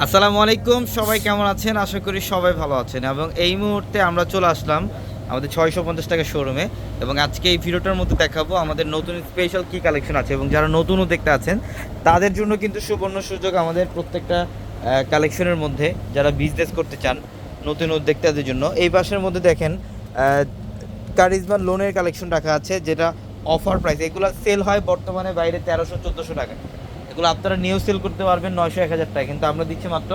আসসালামু আলাইকুম, সবাই কেমন আছেন? আশা করি সবাই ভালো আছেন। এবং এই মুহূর্তে আমরা চলে আসলাম আমাদের ছয়শো পঞ্চাশ টাকা শোরুমে এবং আজকে এই ভিডিওটার মধ্যে দেখাবো আমাদের নতুন স্পেশাল কি কালেকশন আছে। এবং যারা নতুনও দেখতে আছেন, তাদের জন্য কিন্তু সুবর্ণ সুযোগ আমাদের প্রত্যেকটা কালেকশনের মধ্যে যারা বিজনেস করতে চান, নতুন উদ্যোক্তাদের জন্য। এই বাসের মধ্যে দেখেন কারিজমা লোনের কালেকশন রাখা আছে, যেটা অফার প্রাইস এগুলো সেল হয় বর্তমানে বাইরে তেরোশো, চোদ্দোশো টাকা এগুলো আপনারা নিউ সেল করতে পারবেন নয়শো, এক হাজার টাকা কিন্তু আমরা দিচ্ছি মাত্র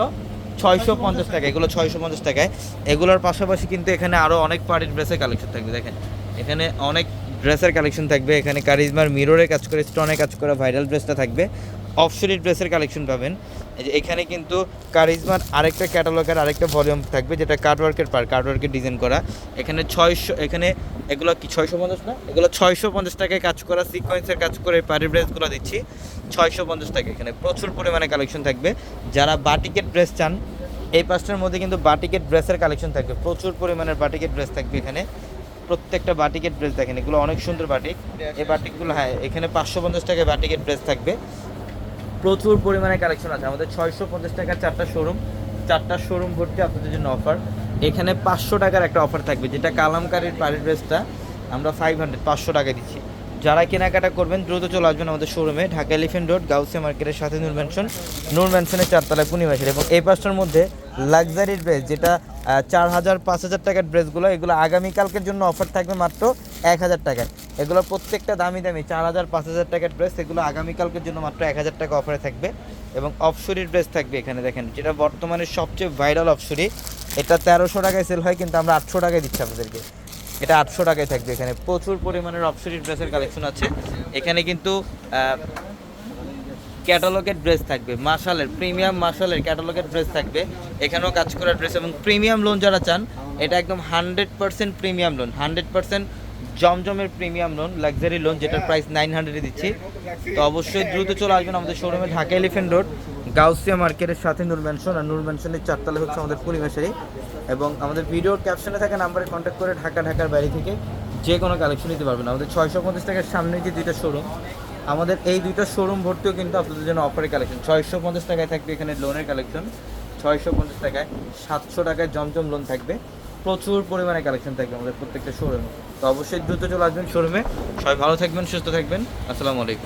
ছয়শো পঞ্চাশ টাকা এগুলো ছয়শো পঞ্চাশ টাকায়। এগুলোর পাশাপাশি কিন্তু এখানে আরও অনেক পার্টির ড্রেসের কালেকশন থাকবে। দেখেন, এখানে অনেক ড্রেসের কালেকশন থাকবে। এখানে কারিজমার মিররের কাজ করে স্টোনে কাজ করে ভাইরাল ড্রেসটা থাকবে। অফশরি ড্রেসের কালেকশন পাবেন। যে এখানে কিন্তু কারিজমার আরেকটা ক্যাটালগের আরেকটা ভলিউম থাকবে, যেটা কার্ডওয়ার্কের পার কার্ডওয়ার্কের ডিজাইন করা। এখানে ছয়শো এখানে এগুলো কি, ছয়শো পঞ্চাশ না? এগুলো ছয়শো পঞ্চাশ টাকায় কাজ করা সিকোয়েন্সের কাজ করে পাড়ির ড্রেসগুলো দিচ্ছি। ছয়শো পঞ্চাশ টাকা এখানে প্রচুর পরিমাণে কালেকশন থাকবে। যারা বাটিকের ড্রেস চান, এই পাঁচটার মধ্যে কিন্তু বাটিকের ড্রেসের কালেকশন থাকবে। প্রচুর পরিমাণের বাটিকের ড্রেস থাকবে এখানে। প্রত্যেকটা বাটিকের ড্রেস দেখেন, এগুলো অনেক সুন্দর বাটিক। এই বাটিকগুলো হ্যাঁ এখানে পাঁচশো পঞ্চাশ টাকায় বাটিকের ড্রেস থাকবে। প্রচুর পরিমাণে কালেকশন আছে। আমাদের ছয়শো পঞ্চাশ টাকার চারটা শোরুম চারটা শোরুম ভর্তি আপনাদের জন্য অফার এখানে পাঁচশো টাকার একটা অফার থাকবে, যেটা কালামকারীর পাড়ির ড্রেসটা আমরা ফাইভ হান্ড্রেড পাঁচশো টাকা দিচ্ছি। যারা কেনাকাটা করবেন, দ্রুত চলে আসবেন আমাদের শোরুমে ঢাকা এলিফেন্ট রোড গাউসিয়া মার্কেটের সাথে নূর ম্যানশন নূর ম্যানশনের চারতলায় পূর্ণিমাসের এবং এই পাঁচটার মধ্যে লাক্সারি ড্রেস যেটা চার হাজার, পাঁচ হাজার টাকার ড্রেসগুলো। এগুলো আগামীকালকের জন্য অফার থাকবে মাত্র এক হাজার টাকায়। এগুলো প্রত্যেকটা দামি দামি চার হাজার, পাঁচ হাজার টাকার ড্রেস, এগুলো আগামীকালকের জন্য মাত্র এক হাজার টাকা অফারে থাকবে। এবং অফশরির ড্রেস থাকবে এখানে দেখেন, যেটা বর্তমানে সবচেয়ে ভাইরাল অফশরি এটা তেরোশো টাকায় সেল হয়, কিন্তু আমরা আটশো টাকায় দিচ্ছি আপনাদেরকে। এটা আটশো টাকায় থাকবে এখানে। প্রচুর পরিমাণের অফশরির ড্রেসের কালেকশন আছে। এখানে কিন্তু ক্যাটালগের ড্রেস থাকবে, মার্শালের, প্রিমিয়াম মার্শালের ক্যাটালগের ড্রেস থাকবে। এখানেও কাজ করা ড্রেস এবং প্রিমিয়াম লোন যারা চান, এটা একদম hundred percent premium loan hundred percent জমজমের প্রিমিয়াম লোন লাক্সারি লোন যেটার প্রাইস নাইন হান্ড্রেডে দিচ্ছি। তো অবশ্যই দ্রুত চলে আসবেন আমাদের শোরুমে ঢাকা এলিফেন্ট রোড গাউসিয়া মার্কেটের সাথে নূর ম্যানশন আর নূর ম্যানশনের চারতলা হচ্ছে আমাদের পরিবেশেরই এবং আমাদের ভিডিওর ক্যাপশনে থাকা নাম্বারে কন্ট্যাক্ট করে ঢাকা ঢাকার বাইরে থেকে যে কোনো কালেকশন নিতে পারবেন। আমাদের ছয়শো পঞ্চাশ টাকার সামনে যে দুইটা শোরুম আমাদের এই দুইটা শোরুম ভর্তিও কিন্তু আপনাদের জন্য অফারের কালেকশন ছয়শো পঞ্চাশ টাকায় থাকবে এখানে লোনের কালেকশন ছয়শো পঞ্চাশ টাকায় সাতশো টাকায় জমজম লোন থাকবে। প্রচুর পরিমাণে কালেকশন থাকবে আমাদের প্রত্যেকটা শোরুমে তো অবশ্যই দ্রুত চলে আসবেন শোরুমে সবাই ভালো থাকবেন, সুস্থ থাকবেন। আসসালামু আলাইকুম।